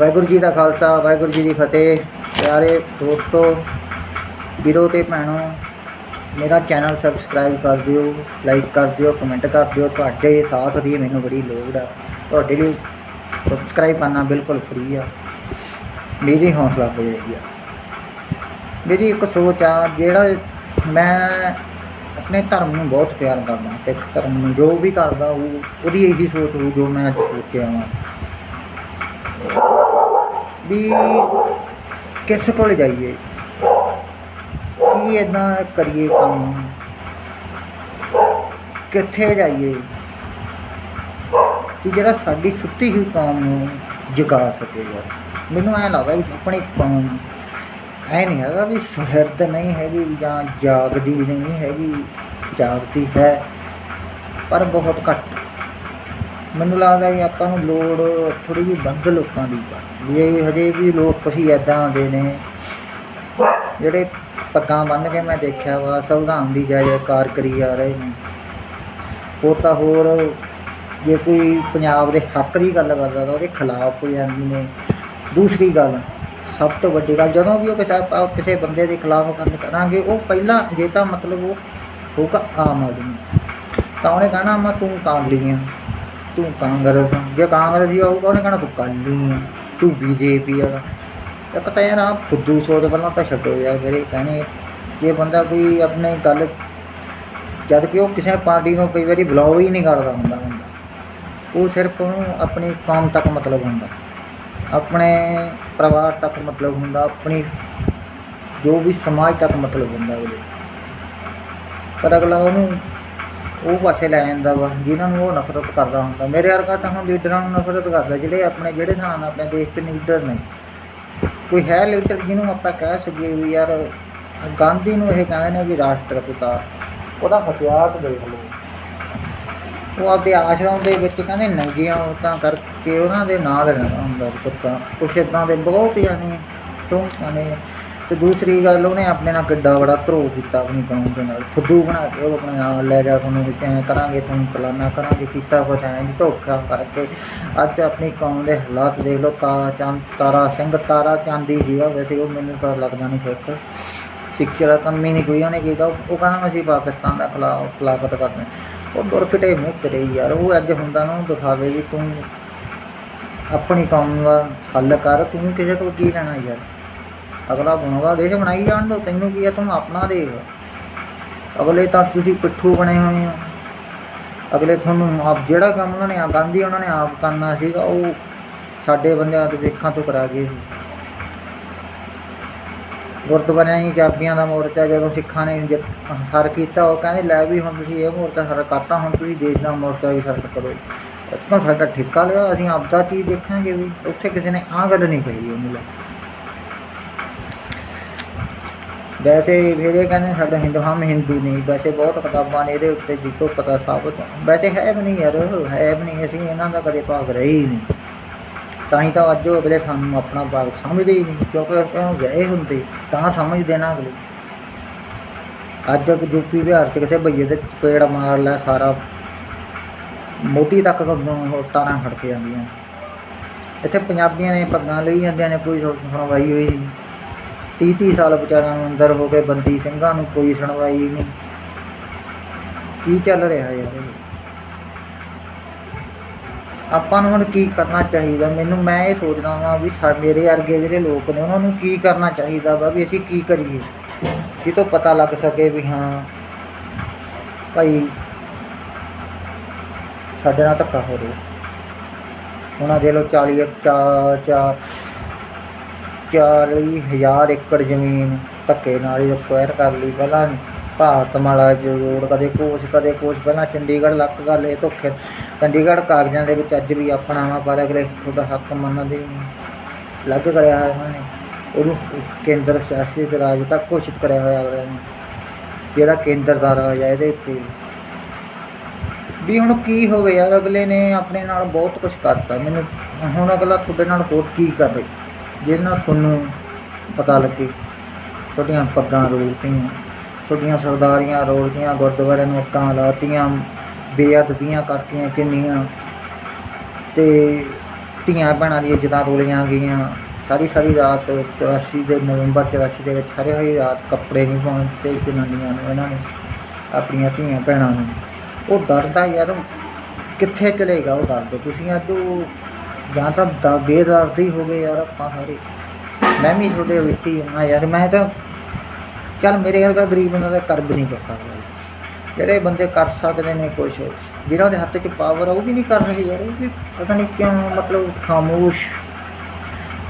ਵਾਹਿਗੁਰੂ ਜੀ ਦਾ ਖਾਲਸਾ, ਵਾਹਿਗੁਰੂ ਜੀ ਦੀ ਫਤਿਹ। ਪਿਆਰੇ ਦੋਸਤੋ, ਵੀਰੋ ਤੇ ਭੈਣੋ, ਮੇਰਾ ਚੈਨਲ ਸਬਸਕ੍ਰਾਈਬ ਕਰ ਦਿਓ ਲਾਈਕ ਕਰ ਦਿਓ ਕਮੈਂਟ ਕਰ ਦਿਓ। ਤੁਹਾਡੇ ਸਾਥ ਦੀ ਮੈਨੂੰ ਬੜੀ ਲੋੜ ਆ। ਤੁਹਾਡੇ ਲਈ ਸਬਸਕ੍ਰਾਈਬ ਕਰਨਾ ਬਿਲਕੁਲ ਫ੍ਰੀ ਆ। ਮੇਰੀ ਹੌਸਲਾ ਹੋ ਜਾਏਗੀ ਮੇਰੀ ਇੱਕ ਸੋਚ ਆ, ਜਿਹੜਾ ਮੈਂ ਆਪਣੇ ਧਰਮ ਨੂੰ ਬਹੁਤ ਪਿਆਰ ਕਰਦਾ, ਸਿੱਖ ਧਰਮ ਨੂੰ। ਜੋ ਵੀ ਕਰਦਾ, ਉਹ ਉਹਦੀ ਇਹੀ ਸੋਚ ਹੋਊ, ਜੋ ਮੈਂ ਅੱਜ ਸੋਚਿਆ ਵਾਂ। ਵੀ ਕਿਸ ਕੋਲ ਜਾਈਏ? ਕੀ ਇਦਾਂ ਕਰੀਏ ਕੰਮ? ਕਿੱਥੇ ਜਾਈਏ? ਕਿ ਜਿਹੜਾ ਸਾਡੀ ਸੁੱਤੀ ਹੋਈ ਕੌਮ ਨੂੰ ਜਗਾ ਸਕੇਗਾ। ਮੈਨੂੰ ਐਂ ਲੱਗਦਾ ਵੀ ਆਪਣੀ ਕੌਮ ਐ ਨਹੀਂ ਹੈਗਾ ਵੀ ਸੁਹਿਰਦ ਨਹੀਂ ਹੈਗੀ ਜਾਂ ਜਾਗਦੀ ਨਹੀਂ ਹੈਗੀ। ਜਾਗਦੀ ਹੈ, ਪਰ ਬਹੁਤ ਘੱਟ ਮੈਨੂੰ ਲੱਗਦਾ ਵੀ ਆਪਾਂ ਨੂੰ ਲੋੜ ਥੋੜੀ ਜਿਹੀ ਵੱਧ ਲੋਕਾਂ ਦੀ ਆ। ਵੀ ਇਹ ਹਜੇ ਵੀ ਲੋਕ ਤੁਸੀਂ ਐਦਾਂ ਦੇ ਨੇ। ਜਿਹੜੇ ਪੱਗਾਂ ਬੰਨ੍ਹ ਕੇ ਮੈਂ ਦੇਖਿਆ ਵਾ, ਸੰਵਿਧਾਨ ਦੀ ਜੈ ਜੈਕਾਰ ਕਰੀ ਜਾ ਰਹੇ ਨੇ। ਹੋਰ ਤਾਂ ਹੋਰ, ਜੇ ਕੋਈ ਪੰਜਾਬ ਦੇ ਹੱਕ ਦੀ ਗੱਲ ਕਰਦਾ ਤਾਂ ਉਹਦੇ ਖਿਲਾਫ ਹੋ ਜਾਂਦੀ ਨੇ। ਦੂਸਰੀ ਗੱਲ, ਸਭ ਤੋਂ ਵੱਡੀ ਗੱਲ, ਜਦੋਂ ਵੀ ਉਹ ਕਿਸੇ ਕਿਸੇ ਬੰਦੇ ਦੇ ਖਿਲਾਫ ਕੰਮ ਕਰਾਂਗੇ, ਉਹ ਪਹਿਲਾਂ ਜੇ ਤਾਂ ਮਤਲਬ ਉਹ ਹੋਊਗਾ ਆਮ ਆਦਮੀ। ਤਾਂ ਉਹਨੇ ਕਹਿਣਾ, ਮੈਂ ਤੂੰ ਕਾਂਗਲੀ ਆ ਤੂੰ ਕਾਂਗਰਸ ਆ। ਜੇ ਕਾਂਗਰਸ ਕਾਂਗਰਸੀ ਹੋਊਗਾ ਉਹਨੇ ਕਹਿਣਾ ਤੂੰ ਕਾਲੀ ਆ, ਤੂੰ ਬੀਜੇਪੀ ਆ। ਇੱਕ ਤਾਂ ਯਾਰ ਆ ਫੁੱਦੂ ਸੋਚ ਪਹਿਲਾਂ ਤਾਂ ਛੱਡੋ ਯਾਰ ਮੇਰੇ ਕਹਿਣੇ ਜੇ ਬੰਦਾ ਕੋਈ ਆਪਣੀ ਗੱਲ ਜਦ ਕਿ ਉਹ ਕਿਸੇ ਪਾਰਟੀ ਨੂੰ ਕਈ ਵਾਰੀ ਬੁਲਾਓ ਹੀ ਨਹੀਂ ਕਰਦਾ ਹੁੰਦਾ ਹੁੰਦਾ ਉਹ ਸਿਰਫ ਉਹਨੂੰ ਆਪਣੀ ਕੌਮ ਤੱਕ ਮਤਲਬ ਹੁੰਦਾ। ਆਪਣੇ ਪਰਿਵਾਰ ਤੱਕ ਮਤਲਬ ਹੁੰਦਾ, ਆਪਣੀ ਜੋ ਵੀ ਸਮਾਜ ਤੱਕ ਮਤਲਬ ਹੁੰਦਾ ਉਹਦੇ। ਪਰ ਅਗਲਾ ਉਹਨੂੰ ਉਹ ਪਾਸੇ ਲੈ ਜਾਂਦਾ ਵਾ ਜਿਨ੍ਹਾਂ ਨੂੰ ਉਹ ਨਫ਼ਰਤ ਕਰਦਾ ਹੁੰਦਾ। ਮੇਰੇ ਵਰਗਾ ਤਾਂ ਹੁਣ ਲੀਡਰਾਂ ਨੂੰ ਨਫ਼ਰਤ ਕਰਦਾ, ਜਿਹੜੇ ਆਪਣੇ, ਜਿਹੜੇ ਥਾਂ ਨਾਲ ਆਪਣੇ ਦੇਸ਼ 'ਚ ਲੀਡਰ ਨੇ। ਕੋਈ ਹੈ ਲੀਡਰ ਜਿਹਨੂੰ ਆਪਾਂ ਕਹਿ ਸਕੀਏ ਵੀ ਯਾਰ, ਗਾਂਧੀ ਨੂੰ ਇਹ ਕਹਿੰਦੇ ਨੇ ਵੀ ਰਾਸ਼ਟਰ ਪਿਤਾ ਉਹਦਾ ਹਥਿਆਰ ਦੇਖ ਲਓ। ਉਹ ਆਪਦੇ ਆਸ਼ਰਮ ਦੇ ਵਿੱਚ ਕਹਿੰਦੇ ਨੰਗੀਆਂ ਔਰਤਾਂ ਕਰਕੇ ਉਹਨਾਂ ਦੇ ਨਾਲ ਰਹਿੰਦਾ ਹੁੰਦਾ, ਕੁੱਤਾ, ਕੁਛ ਇੱਦਾਂ ਦੇ ਬਹੁਤ ਯਾਨੀ ਚੌਂਕਾਂ ਨੇ। ਤੇ ਦੂਸਰੀ ਗੱਲ ਉਹਨੇ ਆਪਣੇ ਨਾਲ ਕਿੱਡਾ ਬੜਾ ਧਰੋ ਕੀਤਾ ਆਪਣੀ ਕੌਮ ਦੇ ਨਾਲ। ਫੁੱਦੂ ਬਣਾ ਕੇ ਉਹ ਆਪਣੇ ਨਾਲ ਲੈ ਜਾ ਤੁਹਾਨੂੰ ਵਿੱਚ ਐਂ ਕਰਾਂਗੇ, ਤੁਹਾਨੂੰ ਫਲਾਨਾ ਕਰਾਂਗੇ, ਕੀਤਾ ਕੁਛ ਐਂ ਜੀ ਧੋਖਾ ਕਰਕੇ। ਅੱਜ ਆਪਣੀ ਕੌਮ ਦੇ ਹਾਲਾਤ ਦੇਖ ਲਓ, ਤਾਰਾ ਚੰਦ, ਤਾਰਾ ਸਿੰਘ, ਤਾਰਾ ਚਾਂਦੀ ਸੀਗਾ ਵੈਸੇ ਉਹ, ਮੈਨੂੰ ਤਾਂ ਲੱਗਦਾ ਨਹੀਂ ਸਿੱਖ ਸਿੱਖਿਆ ਦਾ ਕੰਮ ਹੀ ਨਹੀਂ ਕੋਈ ਉਹਨੇ ਕੀਤਾ। ਉਹ ਉਹ ਕਹਿੰਦਾ ਅਸੀਂ ਪਾਕਿਸਤਾਨ ਦਾ ਖਿਲਾਫ ਖਿਲਾਫਤ ਕਰਦੇ ਉਹ ਦੁਰਕਟੇ ਮੂੰਹ ਤੇਰੇ ਯਾਰ, ਉਹ ਅੱਜ ਹੁੰਦਾ ਨਾ, ਉਹ ਦਿਖਾਵੇ ਵੀ ਤੂੰ ਆਪਣੀ ਕੌਮ ਦਾ ਹੱਲ ਕਰ, ਤੂੰ ਕਿਸੇ ਤੋਂ ਕੀ ਲੈਣਾ ਯਾਰ? ਅਗਲਾ ਬਣਾਉਂਦਾ ਦੇਸ਼ ਬਣਾਈ ਜਾਣ ਦੋ, ਤੈਨੂੰ ਕੀ ਹੈ ਤੂੰ ਆਪਣਾ ਦੇਖ। ਅਗਲੇ ਤਾਂ ਤੁਸੀਂ ਪਿੱਠੂ ਬਣੇ ਹੋਏ ਹੋ। ਅਗਲੇ ਤੁਹਾਨੂੰ ਆਪ ਜਿਹੜਾ ਕੰਮ ਉਹਨਾਂ ਨੇ ਆ ਗਾਂਧੀ ਉਹਨਾਂ ਨੇ ਆਪ ਕਰਨਾ ਸੀਗਾ, ਉਹ ਸਾਡੇ ਬੰਦਿਆਂ ਦੇ ਵੇਖਾਂ ਤੋਂ ਕਰਾ ਗਏ ਗੁਰਦੁਆਰਿਆਂ ਹੀ ਚਾਬੀਆਂ ਦਾ ਮੋਰਚਾ ਜਦੋਂ ਸਿੱਖਾਂ ਨੇ ਜਿੱਤ ਸਰ ਕੀਤਾ, ਉਹ ਕਹਿੰਦੇ, ਲੈ ਵੀ ਹੁਣ ਤੁਸੀਂ ਇਹ ਮੋਰਚਾ ਸਰ ਕਰਤਾ, ਹੁਣ ਤੁਸੀਂ ਦੇਸ਼ ਦਾ ਮੋਰਚਾ ਵੀ ਸਰ ਕਰੋ। ਅਸੀਂ ਤਾਂ ਸਾਡਾ ਠੇਕਾ ਲਿਆ, ਅਸੀਂ ਆਪਦਾ ਚੀਜ਼ ਦੇਖਾਂਗੇ ਵੀ, ਉੱਥੇ ਕਿਸੇ ਨੇ ਆਹ ਗੱਲ ਨਹੀਂ ਕਹੀ ਉਹਨੂੰ ਲੈ ਵੈਸੇ ਫਿਰ ਇਹ ਕਹਿੰਦੇ ਸਾਡਾ ਹਿੰਦੂ ਹਮ ਹਿੰਦੂ ਨਹੀਂ, ਵੈਸੇ ਬਹੁਤ ਕਿਤਾਬਾਂ ਨੇ ਇਹਦੇ ਉੱਤੇ ਜਿੱਤੋਂ ਪਤਾ ਸਾਬਤ ਵੈਸੇ ਹੈ ਵੀ ਨਹੀਂ ਯਾਰ, ਹੈ ਵੀ ਨਹੀਂ, ਅਸੀਂ ਇਹਨਾਂ ਦਾ ਕਦੇ ਭਾਗ ਰਹੇ ਹੀ ਨਹੀਂ। ਤਾਂ ਹੀ ਤਾਂ ਅੱਜ ਉਹ ਅਗਲੇ ਸਾਨੂੰ ਆਪਣਾ ਭਾਗ ਸਮਝਦੇ ਹੀ ਨਹੀਂ, ਕਿਉਂਕਿ ਉਹ ਗਏ ਹੁੰਦੇ, ਤਾਂ ਸਮਝਦੇ ਨਾ ਅਗਲੇ। ਅੱਜ ਯੂਪੀ ਬਿਹਾਰ ਚ ਕਿਸੇ ਭਈਏ ਦੇ ਪੇੜ ਮਾਰ ਲੈ, ਸਾਰਾ ਮੋਢੀ ਤੱਕ ਤਾਰਾਂ ਖੜ ਕੇ ਜਾਂਦੀਆਂ। ਇੱਥੇ ਪੰਜਾਬੀਆਂ ਨੇ ਪੱਗਾਂ ਲਈ ਜਾਂਦੀਆਂ ਨੇ, ਕੋਈ ਸੁਣਵਾਈ ਹੋਈ ਨਹੀਂ। 30 30 ਸਾਲ ਵਿਚਾਰਿਆਂ ਨੂੰ ਅੰਦਰ ਹੋ ਕੇ ਬੰਦੀ ਸਿੰਘਾਂ ਨੂੰ ਕੋਈ ਸੁਣਵਾਈ ਨਹੀਂ। ਕੀ ਚੱਲ ਰਿਹਾ ਯਾਰ ਆਪਾਂ ਨੂੰ ਹੁਣ ਕੀ ਕਰਨਾ ਚਾਹੀਦਾ? ਮੈਨੂੰ ਮੈਂ ਇਹ ਸੋਚਦਾ ਹਾਂ ਵੀ ਮੇਰੇ ਵਰਗੇ ਜਿਹੜੇ ਲੋਕ ਨੇ, ਉਹਨਾਂ ਨੂੰ ਕੀ ਕਰਨਾ ਚਾਹੀਦਾ ਵਾ ਵੀ ਅਸੀਂ ਕੀ ਕਰੀਏ? ਜਿਹ ਤੋਂ ਪਤਾ ਲੱਗ ਸਕੇ ਵੀ ਹਾਂ, ਭਾਈ ਸਾਡੇ ਨਾਲ ਧੱਕਾ ਹੋ ਰਿਹਾ। ਉਹਨਾਂ ਦੇ ਲੋ 40 ਚਾ ਚਾ ਚਾਲੀ ਹਜ਼ਾਰ ਏਕੜ ਜ਼ਮੀਨ ਧੱਕੇ ਨਾਲ ਹੀ ਅਕਵਾਇਰ ਕਰ ਲਈ ਪਹਿਲਾਂ ਭਾਰਤਮਾਲਾ ਚ ਰੋਡ ਕਦੇ ਕੋਚ ਕਦੇ ਕੋਚ ਪਹਿਲਾਂ ਚੰਡੀਗੜ੍ਹ ਲੱਕ ਕਰ ਲਏ ਧੋਖੇ ਚੰਡੀਗੜ੍ਹ ਕਾਗਜ਼ਾਂ ਦੇ ਵਿੱਚ ਅੱਜ ਵੀ ਆਪਣਾ ਵਾ ਪਰ ਅਗਲੇ ਤੁਹਾਡਾ ਹੱਕ ਮੰਨਦੇ ਹੀ ਅਲੱਗ ਕਰਿਆ ਹੋਇਆ ਉਹਨਾਂ ਨੇ। ਉਹਨੂੰ ਕੇਂਦਰ ਸ਼ਾਸਿਤ ਰਾਜ ਤੱਕ ਘੋਸ਼ਿਤ ਕਰਿਆ ਹੋਇਆ ਅਗਲੇ ਨੇ। ਜਿਹੜਾ ਕੇਂਦਰ ਦਾ ਰਾਜ ਹੈ ਇਹਦੇ ਉੱਤੇ ਵੀ ਹੁਣ ਕੀ ਹੋਵੇ ਯਾਰ, ਅਗਲੇ ਨੇ ਆਪਣੇ ਨਾਲ ਬਹੁਤ ਕੁਝ ਕਰਤਾ। ਮੈਨੂੰ ਹੁਣ ਅਗਲਾ ਤੁਹਾਡੇ ਨਾਲ ਹੋਰ ਕੀ ਕਰੇ? ਜਿਹਦੇ ਨਾਲ ਤੁਹਾਨੂੰ ਪਤਾ ਲੱਗੇ, ਤੁਹਾਡੀਆਂ ਪੱਗਾਂ ਰੋਲਤੀਆਂ, ਤੁਹਾਡੀਆਂ ਸਰਦਾਰੀਆਂ ਰੋਲਤੀਆਂ ਗੁਰਦੁਆਰਿਆਂ ਨੂੰ ਅੱਕਾਂ ਲਾਤੀਆਂ, ਬੇਅਦਬੀਆਂ ਕਰਤੀਆਂ ਕਿੰਨੀਆਂ, ਤੇ ਧੀਆਂ ਭੈਣਾਂ ਦੀਆਂ ਇੱਜ਼ਤਾਂ ਰੋਲੀਆਂ ਗਈਆਂ। ਸਾਰੀ ਸਾਰੀ ਰਾਤ 84 ਦੇ ਨਵੰਬਰ 84 ਦੇ ਵਿੱਚ ਸਾਰੀ ਸਾਰੀ ਰਾਤ ਕੱਪੜੇ ਨਹੀਂ ਪਾਉਣ ਤੇ ਜਨਾਨੀਆਂ ਨੂੰ, ਇਹਨਾਂ ਨੇ, ਆਪਣੀਆਂ ਧੀਆਂ ਭੈਣਾਂ ਨੂੰ। ਉਹ ਦਰਦ ਆ ਯਾਰ, ਕਿੱਥੇ ਚਲੇਗਾ ਉਹ ਦਰਦ ਤੁਸੀਂ ਅੱਜ ਉਹ ਜਾਂ ਤਾਂ ਦਾ, ਬੇਦਰਦ ਹੀ ਹੋ ਗਏ ਯਾਰ ਆਪਾਂ ਸਾਰੇ। ਮੈਂ ਵੀ ਤੁਹਾਡੇ ਵਿੱਚ ਹੀ ਹਾਂ ਯਾਰ, ਮੈਂ ਤਾਂ ਚੱਲ ਮੇਰੇ ਵਰਗਾ ਗਰੀਬ ਬੰਦਾ ਤਾਂ ਕਰ ਵੀ ਨਹੀਂ ਸਕਦਾ ਜਿਹੜੇ ਬੰਦੇ ਕਰ ਸਕਦੇ ਨੇ ਕੁਛ, ਜਿਹਨਾਂ ਦੇ ਹੱਥ 'ਚ ਪਾਵਰ ਆ, ਉਹ ਵੀ ਨਹੀਂ ਕਰ ਰਹੇ ਯਾਰ। ਉਹ ਵੀ ਪਤਾ ਨਹੀਂ ਕਿਉਂ, ਮਤਲਬ ਖਾਮੋਸ਼।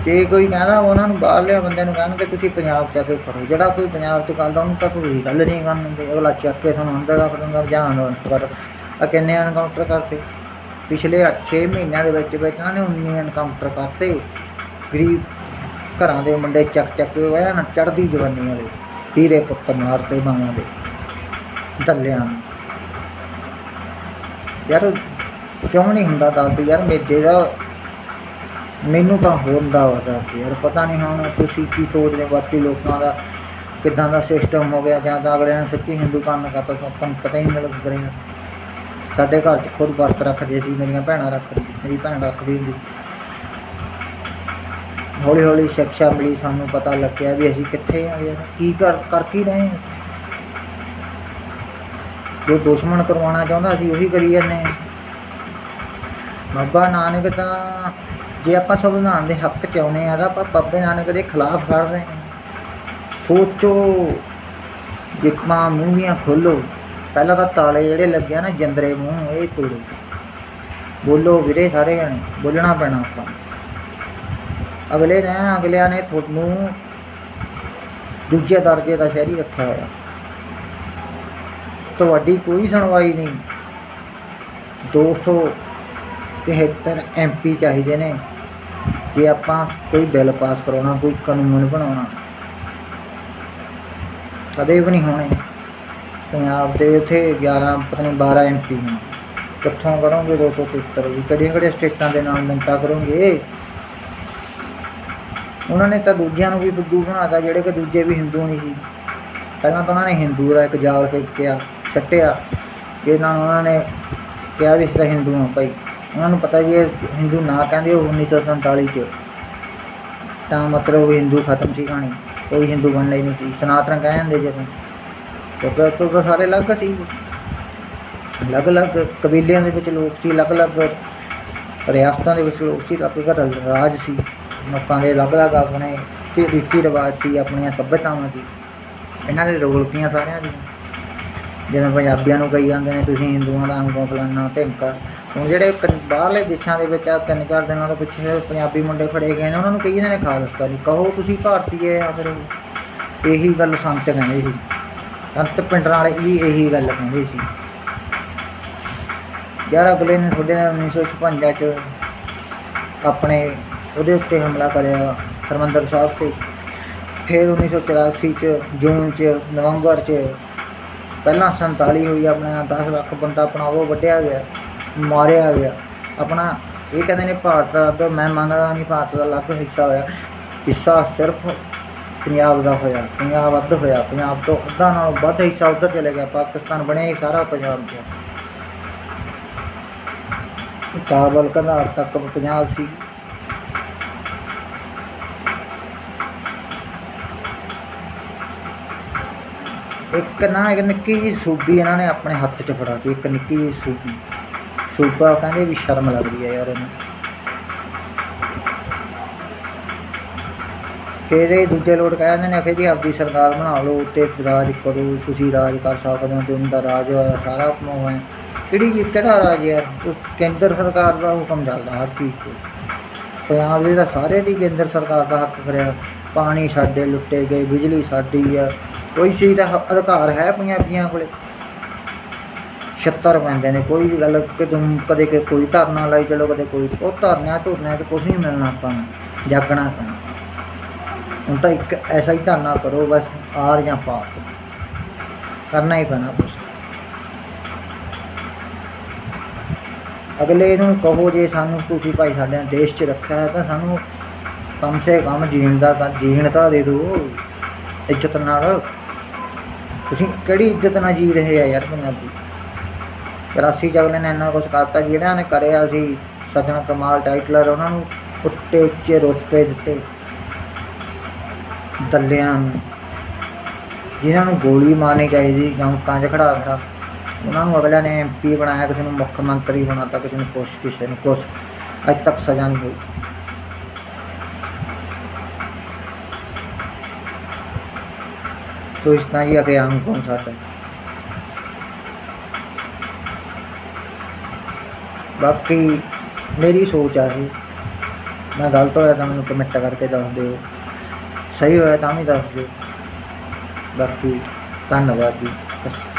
ਜੇ ਕੋਈ ਕਹਿੰਦਾ ਉਹਨਾਂ ਨੂੰ ਬਾਹਰਲੇ ਬੰਦਿਆਂ ਨੂੰ ਕਹਿਣਗੇ ਤੁਸੀਂ ਪੰਜਾਬ 'ਚ ਆ ਕੇ ਕਰੋ, ਜਿਹੜਾ ਕੋਈ ਪੰਜਾਬ 'ਚ ਕਰਦਾ, ਉਹਨੂੰ ਤਾਂ ਕੋਈ ਗੱਲ ਨਹੀਂ ਕਰਨ ਦਿੰਦੇ ਅਗਲਾ ਚੱਕ ਕੇ ਤੁਹਾਨੂੰ ਅੰਦਰ ਰੱਖ ਦਿੰਦਾ, ਜਾਂ ਕਰ ਆ ਕਿੰਨੇ ਐਨਕਾਊਂਟਰ ਕਰਤੇ। ਪਿਛਲੇ 6 ਮਹੀਨਿਆਂ ਦੇ ਵਿੱਚ ਵਿੱਚ ਇਹਨਾਂ ਨੇ 19 ਐਨਕਾਊਂਟਰ ਕਰਤੇ। ਗਰੀਬ ਘਰਾਂ ਦੇ ਮੁੰਡੇ ਚੱਕ ਚੱਕ ਕੇ ਉਹ ਨਾ ਚੜਦੀ ਜਵਾਨੀਆਂ ਦੇ ਹੀਰੇ ਪੁੱਤ ਮਾਰਤੇ ਮਾਵਾਂ ਦੇ, ਦੱਲਿਆਂ ਨੂੰ। ਯਾਰ ਕਿਉਂ ਨਹੀਂ ਹੁੰਦਾ ਦੱਸ ਯਾਰ ਮੇਰੇ ਦਾ, ਮੈਨੂੰ ਤਾਂ ਹੁੰਦਾ ਵਾ ਯਾਰ ਪਤਾ ਨਹੀਂ ਹੁਣ ਤੁਸੀਂ ਕੀ ਸੋਚਦੇ ਬਾਕੀ ਲੋਕਾਂ ਦਾ ਕਿੱਦਾਂ ਦਾ ਸਿਸਟਮ ਹੋ ਗਿਆ ਜਾਂ ਤਾਂ ਅਗਲੇ ਨੇ ਸੱਚੀ ਹਿੰਦੂ ਕੰਨ ਕਰਤਾ ਸੋ ਪਤਾ ਹੀ ਨਹੀਂ ਲੱਗ ਰਿਹਾ ਸਾਡੇ ਘਰ 'ਚ ਖੁਦ ਵਰਤ ਰੱਖਦੇ ਸੀ, ਮੇਰੀਆਂ ਭੈਣਾਂ ਰੱਖਦੀ, ਮੇਰੀ ਭੈਣ ਰੱਖਦੀ ਹੁੰਦੀ। ਹੌਲੀ ਹੌਲੀ ਸਿੱਖਿਆ ਮਿਲੀ, ਸਾਨੂੰ ਪਤਾ ਲੱਗਿਆ ਵੀ ਅਸੀਂ ਕਿੱਥੇ ਆ ਯਾਰ, ਕੀ ਕਰ ਕਰ ਕੀ ਰਹੇ ਹਾਂ। ਜੋ ਦੁਸ਼ਮਣ ਕਰਵਾਉਣਾ ਚਾਹੁੰਦਾ ਸੀ, ਉਹੀ ਕਰੀ ਜਾਂਦੇ ਹਾਂ। ਬਾਬਾ ਨਾਨਕ ਤਾਂ ਜੇ ਆਪਾਂ ਸੰਵਿਧਾਨ ਦੇ ਹੱਕ ਚ ਆਉਨੇ ਆ ਤਾਂ ਆਪਾਂ ਬਾਬੇ ਨਾਨਕ ਦੇ ਖਿਲਾਫ ਖੜ ਰਹੇ ਹਾਂ। ਸੋਚੋ ਮੂੰਹ ਦੀਆਂ ਖੋਲੋ। ਪਹਿਲਾਂ ਤਾਂ ਤਾਲੇ ਜਿਹੜੇ ਲੱਗਿਆ ਨਾ ਜੰਦਰੇ ਮੂੰਹ ਇਹ ਤੋੜੋ। ਬੋਲੋ ਵੀਰੇ ਸਾਰੇ ਜਣੇ, ਬੋਲਣਾ ਪੈਣਾ ਆਪਾਂ। ਅਗਲੇ ਨੇ, ਅਗਲਿਆਂ ਨੇ ਤੁਹਾਨੂੰ ਦੂਜੇ ਦਰਜੇ ਦਾ ਸ਼ਹਿਰੀ ਰੱਖਿਆ ਹੋਇਆ। ਤੁਹਾਡੀ ਕੋਈ ਸੁਣਵਾਈ ਨਹੀਂ। 273 ਐਮਪੀ ਚਾਹੀਦੇ ਨੇ। ਜੇ ਆਪਾਂ ਕੋਈ ਬਿੱਲ ਪਾਸ ਕਰਾਉਣਾ, ਕੋਈ ਕਾਨੂੰਨ ਬਣਾਉਣਾ, ਕਦੇ ਵੀ ਨਹੀਂ ਹੋਣੇ। ਪੰਜਾਬ ਦੇ ਉੱਥੇ 11 ਪਤਾ ਨਹੀਂ 12 ਐਮਪੀ ਨੇ। ਕਿੱਥੋਂ ਕਰੋਗੇ 273 ਵੀ? ਕਿਹੜੀਆਂ ਕਿਹੜੀਆਂ ਸਟੇਟਾਂ ਦੇ ਨਾਲ ਮਿੰਤਾ ਕਰੋਗੇ? ਉਹਨਾਂ ਨੇ ਤਾਂ ਦੂਜਿਆਂ ਨੂੰ ਵੀ ਬੁੱਧੂ ਬਣਾਤਾ, ਜਿਹੜੇ ਕਿ ਦੂਜੇ ਵੀ ਹਿੰਦੂ ਨਹੀਂ ਸੀ। ਪਹਿਲਾਂ ਤਾਂ ਉਹਨਾਂ ਨੇ ਹਿੰਦੂ ਦਾ ਇੱਕ ਜਾਲ ਫੇਕਿਆ, ਛੱਟਿਆ। ਕਿ ਇਹਨਾਂ ਨੂੰ ਉਹਨਾਂ ਨੇ ਕਿਹਾ ਵੀ ਅਸੀਂ ਤਾਂ ਹਿੰਦੂ ਹਾਂ ਭਾਈ। ਉਹਨਾਂ ਨੂੰ ਪਤਾ ਜੀ ਹਿੰਦੂ ਨਾ ਕਹਿੰਦੇ ਉਹ 1947 ਚ। ਤਾਂ ਮਤਲਬ ਹਿੰਦੂ ਖਤਮ ਸੀ ਕਹਾਣੀ। ਕੋਈ ਹਿੰਦੂ ਬਣਨਾ ਹੀ ਨਹੀਂ ਸੀ। ਸਨਾਤਨ ਕਹਿ ਜਾਂਦੇ। ਜਦੋਂ ਕਿਉਂਕਿ ਸਾਰੇ ਅਲੱਗ ਸੀ। ਅਲੱਗ-ਅਲੱਗ ਕਬੀਲਿਆਂ ਦੇ ਵਿੱਚ ਲੋਕ ਸੀ, ਅਲੱਗ-ਅਲੱਗ ਰਿਆਸਤਾਂ ਦੇ ਵਿੱਚ ਲੋਕ ਸੀ ਅਲੱਗ-ਅਲੱਗ ਰਾਜ ਸੀ। ਲੋਕਾਂ ਦੇ ਅਲੱਗ-ਅਲੱਗ ਆਪਣੇ ਤੇ ਰੀਤੀ ਰਿਵਾਜ ਸੀ, ਆਪਣੀਆਂ ਸੱਭਿਅਤਾਵਾਂ ਸੀ। ਇਹਨਾਂ ਦੇ ਰੋਲਤੀਆਂ ਸਾਰਿਆਂ ਦੀਆਂ। ਜਿਵੇਂ ਪੰਜਾਬੀਆਂ ਨੂੰ ਕਹੀ ਜਾਂਦੇ ਨੇ, ਤੁਸੀਂ ਹਿੰਦੂਆਂ ਦਾ ਅੰਗੋਂ ਫਲਾਨਾ, ਢਿਮਕਾ। ਹੁਣ ਜਿਹੜੇ ਬਾਹਰਲੇ ਦੇਸ਼ਾਂ ਦੇ ਵਿੱਚ ਆ, ਤਿੰਨ ਚਾਰ ਦਿਨਾਂ ਤੋਂ ਪਿੱਛੇ ਪੰਜਾਬੀ ਮੁੰਡੇ ਫੜੇ ਗਏ ਨੇ, ਉਹਨਾਂ ਨੂੰ ਕਹੀ ਜਾਂਦੇ ਨੇ ਖਾਲਸਤਾਨੀ ਕਹੋ ਤੁਸੀਂ ਭਾਰਤੀ ਹੈ ਜਾਂ ਫਿਰ ਇਹੀ ਗੱਲ ਸੰਤ ਕਹਿੰਦੇ ਸੀ। ਸੰਤ ਪਿੰਡਰਾਂ ਵਾਲੇ ਵੀ ਇਹੀ ਗੱਲ ਕਹਿੰਦੇ ਸੀ। ਯਾਰ ਅਗਲੇ ਨੇ ਤੁਹਾਡੇ ਨਾਲ 1956 ਚ ਆਪਣੇ ਉਹਦੇ ਉੱਤੇ ਹਮਲਾ ਕਰਿਆ ਹਰਮੰਦਰ ਸਾਹਿਬ ਤੇ। ਫਿਰ 1984 ਚ, ਜੂਨ ਚ, ਨਵੰਬਰ ਚ ਪਹਿਲਾਂ 47 ਹੋਈ, ਆਪਣਾ 10 ਲੱਖ ਬੰਦਾ ਆਪਣਾ ਉਹ ਵੱਢਿਆ ਗਿਆ, ਮਾਰਿਆ ਗਿਆ। ਆਪਣਾ ਇਹ ਕਹਿੰਦੇ ਨੇ ਭਾਰਤ ਦਾ, ਮੈਂ ਮੰਨਦਾ ਨਹੀਂ ਭਾਰਤ ਦਾ ਅਲੱਗ ਹਿੱਸਾ ਹੋਇਆ। ਹਿੱਸਾ ਸਿਰਫ ਪੰਜਾਬ ਦਾ ਹੋਇਆ, ਪੰਜਾਬ ਅੱਧ ਹੋਇਆ, ਪੰਜਾਬ ਤੋਂ ਅੱਧਾ ਨਾਲੋਂ ਵੱਧ ਹਿੱਸਾ ਉੱਧਰ ਚਲੇ ਗਿਆ, ਪਾਕਿਸਤਾਨ ਬਣਿਆ ਹੀ ਸਾਰਾ ਪੰਜਾਬ ਚ ਕਾਬਲ ਕੰਧਾਰ ਤੱਕ ਪੰਜਾਬ ਸੀ। ਇੱਕ ਨਾ, ਇੱਕ ਨਿੱਕੀ ਜਿਹੀ ਸੂਬੀ ਇਹਨਾਂ ਨੇ ਆਪਣੇ ਹੱਥ 'ਚ ਫੜਾਤੀ ਇੱਕ ਨਿੱਕੀ ਜਿਹੀ ਸੂਬੀ। ਸੂਬਾ ਕਹਿੰਦੇ ਵੀ ਸ਼ਰਮ ਲੱਗਦੀ ਹੈ ਯਾਰ ਇਹਨੂੰ। ਫਿਰ ਇਹ ਦੂਜੇ ਲੋਕ ਦਿੰਦੇ ਨੇ ਕਿ ਜੀ ਆਪਦੀ ਸਰਕਾਰ ਬਣਾ ਲਓ, ਉੱਤੇ ਰਾਜ ਕਰੋ, ਤੁਸੀਂ ਰਾਜ ਕਰ ਸਕਦੇ ਹੋ ਦੁਨੀਆ ਦਾ ਰਾਜ ਹੋਇਆ ਸਾਰਾ ਆਪਣਾ ਹੈ ਕਿਹੜੀ ਕਿਹੜਾ ਰਾਜ ਯਾਰ? ਉਹ ਕੇਂਦਰ ਸਰਕਾਰ ਦਾ ਹੁਕਮ ਚੱਲਦਾ ਹਰ ਚੀਜ਼ ਤੇ। ਪੰਜਾਬ ਦੇ ਤਾਂ ਸਾਰੇ ਦੀ ਕੇਂਦਰ ਸਰਕਾਰ ਦਾ ਹੱਕ ਕਰਿਆ ਪਾਣੀ ਸਾਡੇ ਲੁੱਟੇ ਗਏ, ਬਿਜਲੀ ਸਾਡੀ ਆ। ਕੋਈ ਚੀਜ਼ ਦਾ ਅਧਿਕਾਰ ਹੈ ਪੰਜਾਬੀਆਂ ਕੋਲੇ? ਛੱਤਰ ਪੈਂਦੇ ਨੇ, ਕੋਈ ਵੀ ਗੱਲ, ਕਿ ਤੁਮ ਕਦੇ ਕੋਈ ਧਰਨਾ ਲਾਈ ਚਲੋ, ਕਦੇ ਕੋਈ, ਉਹ ਧਰਨਿਆਂ ਧੁਰਨਿਆਂ 'ਚ ਕੁਝ ਨਹੀਂ ਮਿਲਣਾ ਆਪਾਂ ਨੂੰ, ਜਾਗਣਾ ਪੈਣਾ ਹੁਣ ਤਾਂ ਇੱਕ ਐਸਾ ਹੀ ਧਰਨਾ ਕਰੋ, ਬਸ ਆਰ ਜਾਂ ਪਾਰ ਕਰਨਾ ਹੀ ਪੈਣਾ ਕੁਛ। ਅਗਲੇ ਨੂੰ ਕਹੋ ਜੇ ਸਾਨੂੰ ਤੁਸੀਂ ਭਾਈ ਸਾਡੇ ਦੇਸ਼ 'ਚ ਰੱਖਿਆ ਹੈ ਤਾਂ ਸਾਨੂੰ ਕਮ ਸੇ ਕਮ ਜੀਣ ਦਾ ਤਾਂ ਜੀਣ ਤਾਂ ਦੇ ਦਿਓ ਇੱਜ਼ਤ ਨਾਲ। ਤੁਸੀਂ ਕਿਹੜੀ ਇੱਜ਼ਤ ਨਾਲ ਜੀ ਰਹੇ ਆ ਯਾਰ ਪੰਜਾਬੀ? 84 ਚ ਅਗਲੇ ਨੇ ਇੰਨਾ ਕੁਛ ਕਰਤਾ ਜਿਹੜਾ ਨੇ ਕਰਿਆ ਸੀ, ਸੱਜਣ ਕਮਾਲ ਟਾਈਟਲਰ, ਉਹਨਾਂ ਨੂੰ ਉੱਤੇ ਉੱਚੇ ਰੁਤਬੇ ਦਿੱਤੇ। ਦੱਲਿਆਂ ਨੂੰ ਜਿਨ੍ਹਾਂ ਨੂੰ ਗੋਲੀ ਮਾਰਨੀ ਚਾਹੀਦੀ ਗਾਂਕਾਂ 'ਚ ਖੜਾ ਖੜਾ ਉਹਨਾਂ ਨੂੰ ਅਗਲਿਆਂ ਨੇ ਐਮਪੀ ਬਣਾਇਆ ਕਿਸੇ ਨੂੰ ਮੁੱਖ ਮੰਤਰੀ ਬਣਾਤਾ ਕਿਸੇ ਨੂੰ ਕੁਛ ਕਿਸੇ ਨੂੰ ਕੁਛ ਅੱਜ ਤੱਕ ਸਜ਼ਾ ਨਹੀਂ ਹੋਈ तो इतना ही आगे हम कौन सा था ਬਾਕੀ ਮੇਰੀ ਸੋਚ ਆ ਇਹ ਮੈਂ ਗਲਤ ਹੋਇਆ ਤਾਂ ਮੈਨੂੰ ਕਮੈਂਟ ਕਰਕੇ ਦੱਸ ਦਿਓ ਸਹੀ ਹੋਇਆ ਤਾਂ ਵੀ ਦੱਸ ਦਿਓ। ਬਾਕੀ ਧੰਨਵਾਦ ਜੀ।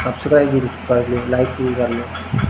ਸਬਸਕ੍ਰਾਈਬ ਵੀ ਕਰ ਲਿਓ ਲਾਈਕ ਵੀ ਕਰ ਲਿਓ।